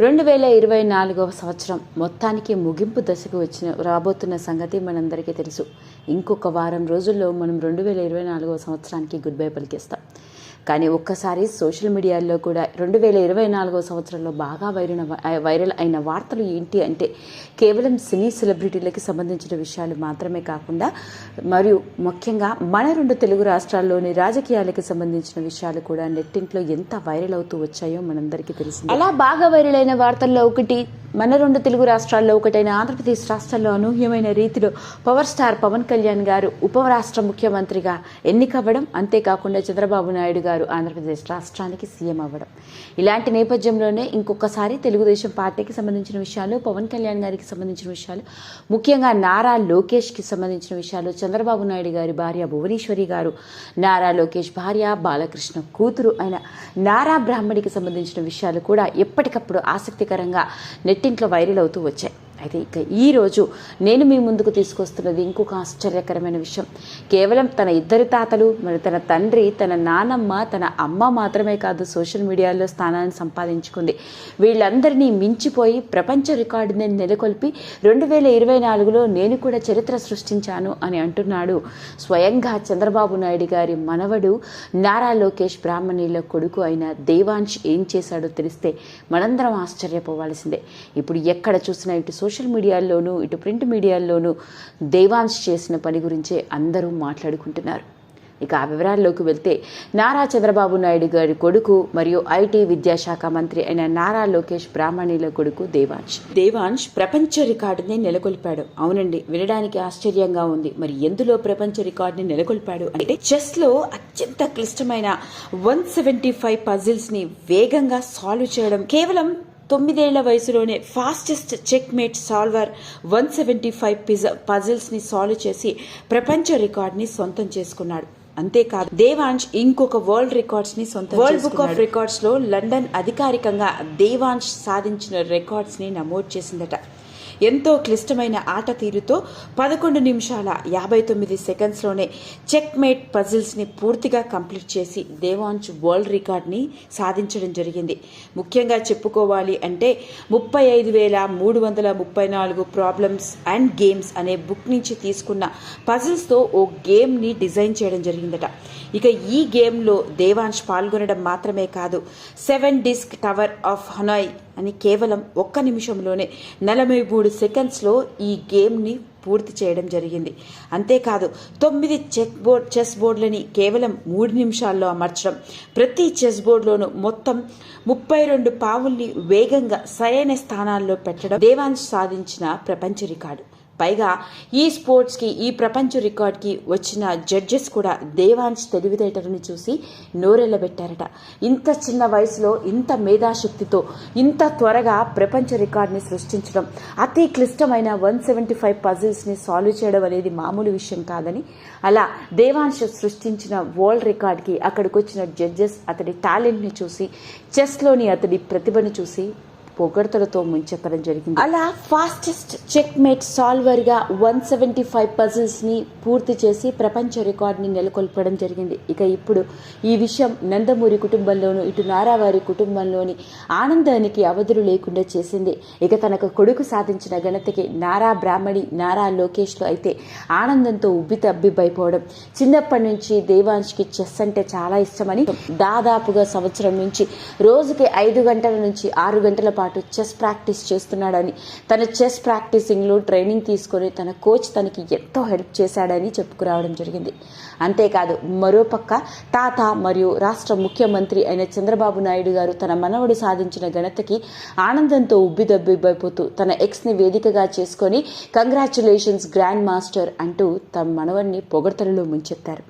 రెండు వేల ఇరవై నాలుగవ సంవత్సరం మొత్తానికి ముగింపు దశకు వచ్చిన రాబోతున్న సంగతి మనందరికీ తెలుసు. ఇంకొక వారం రోజుల్లో మనం రెండు వేల ఇరవై నాలుగవ సంవత్సరానికి గుడ్ బై పలికిస్తాం. కానీ ఒక్కసారి సోషల్ మీడియాలో కూడా రెండు వేల ఇరవై నాలుగో సంవత్సరంలో బాగా వైరల్ వైరల్ అయిన వార్తలు ఏంటి అంటే కేవలం సినీ సెలబ్రిటీలకి సంబంధించిన విషయాలు మాత్రమే కాకుండా మరియు ముఖ్యంగా మన రెండు తెలుగు రాష్ట్రాల్లోని రాజకీయాలకు సంబంధించిన విషయాలు కూడా నెట్టింట్లో ఎంత వైరల్ అవుతూ వచ్చాయో మనందరికీ తెలిసింది. అలా బాగా వైరల్ అయిన వార్తల్లో ఒకటి మన రెండు తెలుగు రాష్ట్రాల్లో ఒకటైన ఆంధ్రప్రదేశ్ రాష్ట్రంలో అనూహ్యమైన రీతిలో పవర్ స్టార్ పవన్ కళ్యాణ్ గారు ఉపరాష్ట్ర ముఖ్యమంత్రిగా ఎన్నికవ్వడం అంతేకాకుండా చంద్రబాబు నాయుడు గారు ఆంధ్రప్రదేశ్ రాష్ట్రానికి సీఎం అవ్వడం. ఇలాంటి నేపథ్యంలోనే ఇంకొకసారి తెలుగుదేశం పార్టీకి సంబంధించిన విషయాలు పవన్ కళ్యాణ్ గారికి సంబంధించిన విషయాలు ముఖ్యంగా నారా లోకేష్కి సంబంధించిన విషయాలు చంద్రబాబు నాయుడు గారి భార్య భువనేశ్వరి గారు నారా లోకేష్ భార్య బాలకృష్ణ కూతురు అయిన నారా బ్రాహ్మణికి సంబంధించిన విషయాలు కూడా ఎప్పటికప్పుడు ఆసక్తికరంగా నెట్ నెట్టింట్లో వైరల్ అవుతూ వచ్చాయి. అయితే ఇక ఈరోజు నేను మీ ముందుకు తీసుకొస్తున్నది ఇంకొక ఆశ్చర్యకరమైన విషయం. కేవలం తన ఇద్దరి తాతలు మరి తన తండ్రి తన నానమ్మ తన అమ్మ మాత్రమే కాదు సోషల్ మీడియాలో స్థానాన్ని సంపాదించుకుంది. వీళ్ళందరినీ మించిపోయి ప్రపంచ రికార్డుని నెలకొల్పి రెండు వేల ఇరవై నాలుగులో నేను కూడా చరిత్ర సృష్టించాను అని అంటున్నాడు. స్వయంగా చంద్రబాబు నాయుడు గారి మనవడు నారా లోకేష్ బ్రాహ్మణుల కొడుకు అయిన దేవాంశ్ ఏం చేశాడో తెలిస్తే మనందరం ఆశ్చర్యపోవాల్సిందే. ఇప్పుడు ఎక్కడ చూసినా ఇటు సోషల్ మీడియాల్లోనూ ఇటు ప్రింట్ మీడియాల్లోనూ దేవాంశ్ చేసిన పని గురించే అందరూ మాట్లాడుకుంటున్నారు. ఇక ఆ వివరాల్లోకి వెళ్తే నారా చంద్రబాబు నాయుడు గారి కొడుకు మరియు ఐటీ విద్యాశాఖ మంత్రి అయిన నారా లోకేష్ బ్రాహ్మణిల కొడుకు దేవాంశ్. దేవాంశ్ ప్రపంచ రికార్డుని నెలకొల్పాడు. అవునండి వినడానికి ఆశ్చర్యంగా ఉంది. మరి ఎందులో ప్రపంచ రికార్డుని నెలకొల్పాడు అంటే చెస్లో అత్యంత క్లిష్టమైన వన్ సెవెంటీ ఫైవ్ పజిల్స్ని వేగంగా సాల్వ్ చేయడం కేవలం తొమ్మిదేళ్ళ వయసులోనే fastest checkmate solver one seventy five పజిల్స్ని solve చేసి ప్రపంచ రికార్డ్ని సొంతం చేసుకున్నాడు. అంతేకాదు దేవాంశ్ ఇంకొక వరల్డ్ రికార్డ్స్ని సొంతం వరల్డ్ బుక్ ఆఫ్ రికార్డ్స్లో లండన్ అధికారికంగా దేవాంశ్ సాధించిన రికార్డ్స్ని నమోదు చేసిందట. ఎంతో క్లిష్టమైన ఆట తీరుతో పదకొండు నిమిషాల యాభై తొమ్మిది సెకండ్స్లోనే చెక్ మేట్ పజిల్స్ని పూర్తిగా కంప్లీట్ చేసి దేవాంచ్ వరల్డ్ రికార్డ్ని సాధించడం జరిగింది. ముఖ్యంగా చెప్పుకోవాలి అంటే ముప్పై ఐదు వేల మూడు వందల ముప్పై నాలుగు ప్రాబ్లమ్స్ అండ్ గేమ్స్ అనే బుక్ నుంచి తీసుకున్న పజిల్స్తో ఓ గేమ్ని డిజైన్ చేయడం జరిగిందట. ఇక ఈ గేమ్లో దేవాంశ్ పాల్గొనడం మాత్రమే కాదు seven disc tower of Hanoi అని కేవలం ఒక్క నిమిషంలోనే నలభై మూడు సెకండ్స్లో ఈ గేమ్ని పూర్తి చేయడం జరిగింది. అంతేకాదు తొమ్మిది చెక్ బోర్డ్ చెస్ బోర్డులని కేవలం మూడు నిమిషాల్లో అమర్చడం ప్రతి చెస్ బోర్డులోనూ మొత్తం ముప్పై రెండు పావుల్ని వేగంగా సరైన స్థానాల్లో పెట్టడం దేవాంశ్ సాధించిన ప్రపంచ రికార్డు. పైగా ఈ స్పోర్ట్స్కి ఈ ప్రపంచ రికార్డ్కి వచ్చిన జడ్జెస్ కూడా దేవాన్స్ తెలివితేటలను చూసి నోరెళ్ళబెట్టారట. ఇంత చిన్న వయసులో ఇంత మేధాశక్తితో ఇంత త్వరగా ప్రపంచ రికార్డ్ని సృష్టించడం అతి క్లిష్టమైన వన్ సెవెంటీ ఫైవ్ పజిల్స్ని సాల్వ్ చేయడం అనేది మామూలు విషయం కాదని అలా దేవాంశ్ సృష్టించిన వరల్డ్ రికార్డ్కి అక్కడికి వచ్చిన జడ్జెస్ అతడి టాలెంట్ని చూసి చెస్లోని అతడి ప్రతిభను చూసి పొగడ్తలతో ముంచెత్తడం జరిగింది. అలా ఫాస్టెస్ట్ చెక్ మేట్ సాల్వర్గా వన్ సెవెంటీ ఫైవ్ పజిల్స్ని పూర్తి చేసి ప్రపంచ రికార్డ్ని నెలకొల్పడం జరిగింది. ఇక ఇప్పుడు ఈ విషయం నందమూరి కుటుంబంలోను ఇటు నారావారి కుటుంబంలోని ఆనందానికి అవధులు లేకుండా చేసింది. ఇక తనకు కొడుకు సాధించిన ఘనతకి నారా బ్రాహ్మణి నారా లోకేష్లో అయితే ఆనందంతో ఉబ్బి తబ్బిబ్బైపోవడం చిన్నప్పటి నుంచి దేవాంశ్కి చెస్ అంటే చాలా ఇష్టమని దాదాపుగా సంవత్సరం నుంచి రోజుకి ఐదు గంటల నుంచి ఆరు గంటల పాటు చెస్ ప్రాక్టీస్ చేస్తున్నాడని. తన చెస్ ప్రాక్టీసింగ్లో ట్రైనింగ్ తీసుకొని తన కోచ్ తనకి ఎంతో హెల్ప్ చేశాడని చెప్పుకురావడం జరిగింది. అంతేకాదు మరోపక్క తాత మరియు రాష్ట్ర ముఖ్యమంత్రి అయిన చంద్రబాబు నాయుడు గారు తన మనవడు సాధించిన ఘనతకి ఆనందంతో ఉబ్బిదబ్బిబ్బైపోతూ తన ఎక్స్ని వేదికగా చేసుకొని కంగ్రాచులేషన్స్ గ్రాండ్ మాస్టర్ అంటూ తమ మనవడిని పొగడతలలో ముంచెత్తారు.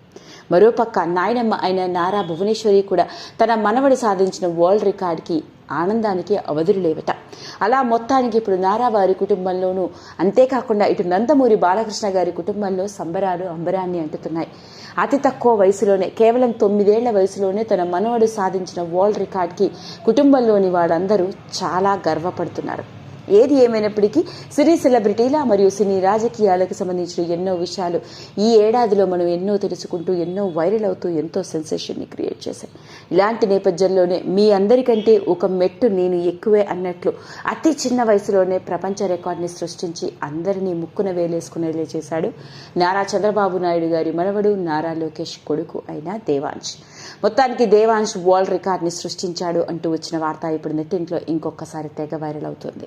మరోపక్క నాయనమ్మ అయిన నారా భువనేశ్వరి కూడా తన మనవడు సాధించిన వరల్డ్ రికార్డ్కి ఆనందానికి అవధులు లేవట. అలా మొత్తానికి ఇప్పుడు నారా వారి కుటుంబంలోనూ అంతేకాకుండా ఇటు నందమూరి బాలకృష్ణ గారి కుటుంబంలో సంబరాలు అంబరాన్ని అంటుతున్నాయి. అతి తక్కువ వయసులోనే కేవలం తొమ్మిదేళ్ళ వయసులోనే తన మనవడు సాధించిన వరల్డ్ రికార్డ్కి కుటుంబంలోని వాళ్ళందరూ చాలా గర్వపడుతున్నారు. ఏది ఏమైనప్పటికీ సినీ సెలబ్రిటీల మరియు సినీ రాజకీయాలకు సంబంధించిన ఎన్నో విషయాలు ఈ ఏడాదిలో మనం ఎన్నో తెలుసుకుంటూ ఎన్నో వైరల్ అవుతూ ఎంతో సెన్సేషన్ని క్రియేట్ చేశాం ఇలాంటి నేపథ్యంలోనే మీ అందరికంటే ఒక మెట్టు నేను ఎక్కువే అన్నట్లు అతి చిన్న వయసులోనే ప్రపంచ రికార్డుని సృష్టించి అందరినీ ముక్కున వేలేసుకునేలా చేశాడు నారా చంద్రబాబు నాయుడు గారి మనవడు నారా లోకేష్ కొడుకు అయిన దేవాంశ్. మొత్తానికి దేవాంశ్ వరల్డ్ రికార్డ్ని సృష్టించాడు అంటూ వచ్చిన వార్త ఇప్పుడు నెట్టింట్లో ఇంకొకసారి తెగ వైరల్ అవుతుంది.